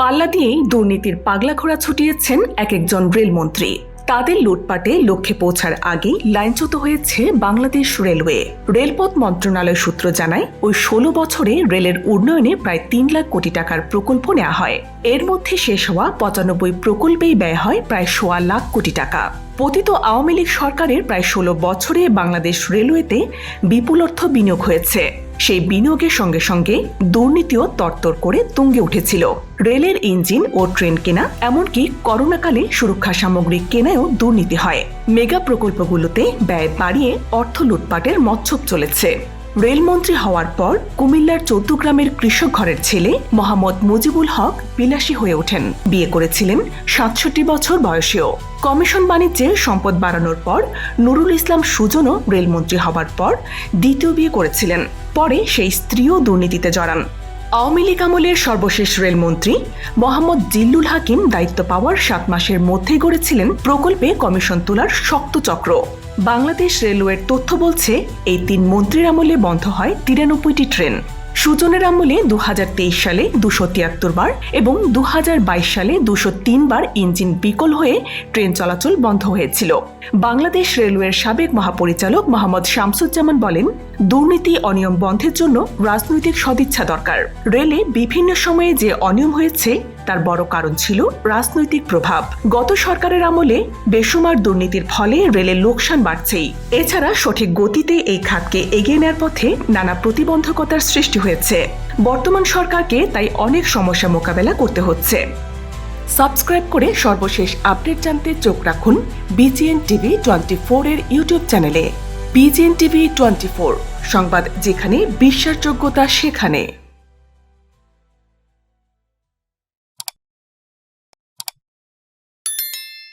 পাল্লা দিয়েই দুর্নীতির পাগলা ঘোড়া ছুটিয়েছেন এক একজন রেলমন্ত্রী তাদের লুটপাটে লক্ষ্যে পৌঁছার আগেই লাইনচ্যুত হয়েছে বাংলাদেশ রেলওয়ে। রেলপথ মন্ত্রণালয় সূত্র জানায়, ওই ষোলো বছরে রেলের উন্নয়নে প্রায় তিন লাখ কোটি টাকার প্রকল্প নেওয়া হয়। এর মধ্যে শেষ হওয়া পঁচানব্বই প্রকল্পেই ব্যয় হয় প্রায় সোয়া লাখ কোটি টাকা। পতিত আওয়ামী লীগ সরকারের প্রায় ষোলো বছরে বাংলাদেশ রেলওয়েতে বিপুল অর্থ বিনিয়োগ হয়েছে। সেই বিনিয়োগের সঙ্গে সঙ্গে দুর্নীতিও তরতর করে তুঙ্গে উঠেছিল। রেলের ইঞ্জিন ও ট্রেন কেনা, এমনকি করোনাকালে সুরক্ষা সামগ্রী কেনায়ও দুর্নীতি হয়। মেগা প্রকল্পগুলোতে ব্যয় বাড়িয়ে অর্থ লুটপাটের মচ্ছব চলেছে। রেলমন্ত্রী হওয়ার পর কুমিল্লার চৌদ্দগ্রামের কৃষক ঘরের ছেলে মোহাম্মদ মুজিবুল হক বিলাসী হয়ে ওঠেন। বিয়ে করেছিলেন সাতষট্টি বছর বয়সেও। কমিশন বাণিজ্যে সম্পদ বাড়ানোর পর নুরুল ইসলাম সুজনও রেলমন্ত্রী হবার পর দ্বিতীয় বিয়ে করেছিলেন। পরে সেই স্ত্রীও দুর্নীতিতে জড়ান। আওয়ামী লীগ আমলের সর্বশেষ রেলমন্ত্রী মোহাম্মদ জিল্লুল হাকিম দায়িত্ব পাওয়ার সাত মাসের মধ্যেই গড়েছিলেন প্রকল্পে কমিশন তোলার শক্ত চক্র। বাংলাদেশ রেলওয়ের তথ্য বলছে, এই তিন মন্ত্রীর আমলে বন্ধ হয় তিরানব্বইটি ট্রেন। সুজনের আমলে দু হাজার তেইশ সালে দুশো তিয়াত্তর বার এবং দু হাজার বাইশ সালে দুশো বার ইঞ্জিন বিকল হয়ে ট্রেন চলাচল বন্ধ হয়েছিল। বাংলাদেশ রেলওয়ের সাবেক মহাপরিচালক মোহাম্মদ শামসুজ্জামান বলেন, দুর্নীতি অনিয়ম বন্ধের জন্য রাজনৈতিক সদিচ্ছা দরকার। রেলে বিভিন্ন সময়ে যে অনিয়ম হয়েছে তার বড় কারণ ছিল রাজনৈতিক প্রভাব। গত সরকারের আমলে বেসুমার দুর্নীতির ফলে রেলের লোকসান বাড়ছেই। এছাড়া সঠিক গতিতে এই খাতকে এগিয়ে নেওয়ার পথে নানা প্রতিবন্ধকতার সৃষ্টি হয়েছে। বর্তমান সরকারকে তাই অনেক সমস্যা মোকাবেলা করতে হচ্ছে। সাবস্ক্রাইব করে সর্বশেষ আপডেট জানতে চোখ রাখুন বিজিএন টিভি টোয়েন্টি এর ইউটিউব চ্যানেলে। বিজিএন টিভি টোয়েন্টি সংবাদ যেখানে বিশ্বাসযোগ্যতা সেখানে।